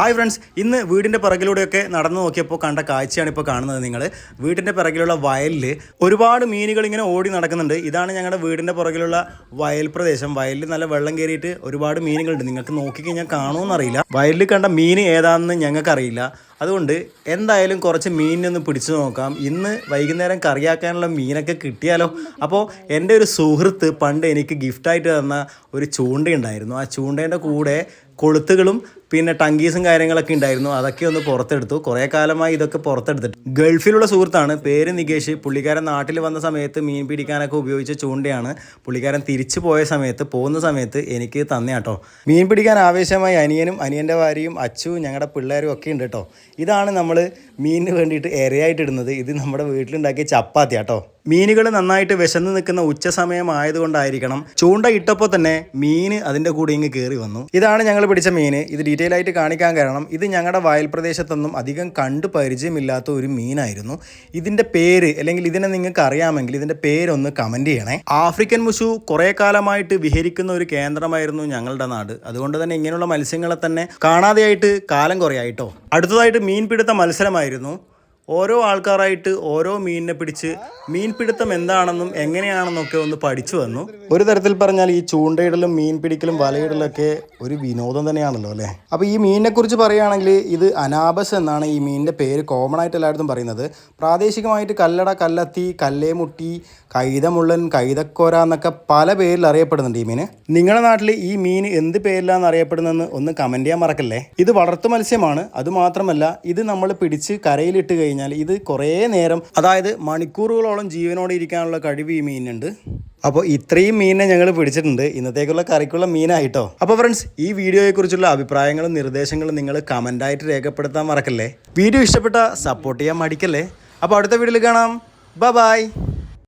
Hi friends ഇന്ന് വീടിന്റെ പിറകിലൂടെയൊക്കെ നടന്നു നോക്കിയപ്പോൾ കണ്ട കാഴ്ചയാണ് ഇപ്പോൾ കാണുന്നത് നിങ്ങൾ വീടിന്റെ പിറകിലുള്ള വയലിൽ ഒരുപാട് മീനുകൾ ഇങ്ങനെ ഓടി നടക്കുന്നുണ്ട്. ഇതാണ് ഞങ്ങളുടെ വീടിന്റെ പുറകിലുള്ള വയൽ പ്രദേശം. വയലിൽ നല്ല വെള്ളം കയറിയിട്ട് ഒരുപാട് മീനുകളുണ്ട്. നിങ്ങൾക്ക് നോക്കിക്കഴിഞ്ഞാൽ കാണുമെന്നറിയില്ല വയലിൽ കണ്ട മീൻ ഏതാണെന്ന് ഞങ്ങൾക്കറിയില്ല. അതുകൊണ്ട് എന്തായാലും കുറച്ച് മീനിനൊന്ന് പിടിച്ചു നോക്കാം. ഇന്ന് വൈകുന്നേരം കറിയാക്കാനുള്ള മീനൊക്കെ കിട്ടിയാലോ? അപ്പോൾ എന്റെ ഒരു സുഹൃത്ത് പണ്ട് എനിക്ക് ഗിഫ്റ്റായിട്ട് തന്ന ഒരു ചൂണ്ടയുണ്ടായിരുന്നു ആ ചൂണ്ടേന്റെ കൂടെ കൊളുത്തുകളും പിന്നെ ടങ്കീസും കാര്യങ്ങളൊക്കെ ഉണ്ടായിരുന്നു. അതൊക്കെ ഒന്ന് പുറത്തെടുത്തു. കുറേ കാലമായി ഇതൊക്കെ പുറത്തെടുത്തിട്ട്. ഗൾഫിലുള്ള സുഹൃത്താണ്. പേര് നികേഷ്. പുള്ളിക്കാരൻ നാട്ടിൽ വന്ന സമയത്ത് മീൻ പിടിക്കാനൊക്കെ ഉപയോഗിച്ച ചൂണ്ടയാണ്. പുള്ളിക്കാരൻ തിരിച്ചു പോയ സമയത്ത് പോകുന്ന സമയത്ത് എനിക്ക് തന്നെ കേട്ടോ മീൻ പിടിക്കാൻ ആവേശമായി അനിയനും അനിയന്റെ ഭാര്യയും അച്ചു ഞങ്ങളുടെ പിള്ളേരും ഒക്കെ ഉണ്ട് കേട്ടോ ഇതാണ് നമ്മൾ മീനിന് വേണ്ടിയിട്ട് ഇരയായിട്ട് ഇടുന്നത്. ഇത് നമ്മുടെ വീട്ടിലുണ്ടാക്കിയ ചപ്പാത്തി കേട്ടോ മീനുകൾ നന്നായിട്ട് വിശന്ന് നിൽക്കുന്ന ഉച്ച സമയമായതുകൊണ്ടായിരിക്കണം ചൂണ്ട ഇട്ടപ്പോൾ തന്നെ മീൻ അതിന്റെ കൂടെ ഇങ്ങ് കയറി വന്നു. ഇതാണ് ഞങ്ങൾ പിടിച്ച മീൻ. ഇത് ഡീറ്റെയിൽ ആയിട്ട് കാണിക്കാൻ കാരണം ഇത് ഞങ്ങളുടെ വയൽ പ്രദേശത്തൊന്നും അധികം കണ്ടു പരിചയമില്ലാത്ത ഒരു മീനായിരുന്നു. ഇതിന്റെ പേര് അല്ലെങ്കിൽ ഇതിനെ നിങ്ങൾക്ക് അറിയാമെങ്കിൽ ഇതിന്റെ പേരൊന്ന് കമന്റ് ചെയ്യണേ. ആഫ്രിക്കൻ മുഷു കുറേ കാലമായിട്ട് വിഹരിക്കുന്ന ഒരു കേന്ദ്രമായിരുന്നു ഞങ്ങളുടെ നാട്. അതുകൊണ്ട് തന്നെ ഇങ്ങനെയുള്ള മത്സ്യങ്ങളെ തന്നെ കാണാതെയായിട്ട് കാലം കുറയായിട്ടോ. അടുത്തതായിട്ട് അടുത്തതായിട്ട് മീൻപിടുത്ത മത്സരമായിരുന്നു. ഓരോ ആൾക്കാരായിട്ട് ഓരോ മീനിനെ പിടിച്ച് മീൻപിടുത്തം എന്താണെന്നും എങ്ങനെയാണെന്നൊക്കെ ഒന്ന് പഠിച്ചു വന്നു. ഒരു തരത്തിൽ പറഞ്ഞാൽ ഈ ചൂണ്ടയിടലും മീൻ പിടിക്കലും വലയിടലൊക്കെ ഒരു വിനോദം തന്നെയാണല്ലോ അല്ലേ? അപ്പോൾ ഈ മീനിനെ കുറിച്ച് പറയുകയാണെങ്കിൽ ഇത് അനാബസ് എന്നാണ് ഈ മീനിന്റെ പേര് കോമൺ ആയിട്ട് എല്ലായിടത്തും പറയുന്നത്. പ്രാദേശികമായിട്ട് കല്ലട കല്ലത്തി കല്ലേമുട്ടി കൈതമുള്ളൻ കൈതക്കോര എന്നൊക്കെ പല പേരിൽ അറിയപ്പെടുന്നുണ്ട് ഈ മീൻ നിങ്ങളുടെ നാട്ടിൽ ഈ മീൻ എന്ത് പേരിലാണ് അറിയപ്പെടുന്നതെന്ന് ഒന്ന് കമന്റ് ചെയ്യാൻ മറക്കല്ലേ? ഇത് വളർത്തു മത്സ്യമാണ്. അതുമാത്രമല്ല ഇത് നമ്മൾ പിടിച്ച് കരയിലിട്ട് കഴിഞ്ഞാൽ ഇത് കുറേ നേരം അതായത് മണിക്കൂറുകളോളം ജീവനോടെ ഇരിക്കാനുള്ള കഴിവ് ഈ മീനുണ്ട് അപ്പോൾ ഇത്രയും മീനിനെ ഞങ്ങൾ പിടിച്ചിട്ടുണ്ട്. ഇന്നത്തേക്കുള്ള കറിക്കുള്ള മീനായിട്ടോ. അപ്പോൾ ഫ്രണ്ട്സ് ഈ വീഡിയോയെക്കുറിച്ചുള്ള അഭിപ്രായങ്ങളും നിർദ്ദേശങ്ങളും നിങ്ങൾ കമന്റായിട്ട് രേഖപ്പെടുത്താൻ മറക്കല്ലേ? വീഡിയോ ഇഷ്ടപ്പെട്ട സപ്പോർട്ട് ചെയ്യാൻ മടിക്കല്ലേ? അപ്പോൾ അടുത്ത വീഡിയോയിൽ കാണാം. ബ ബായ്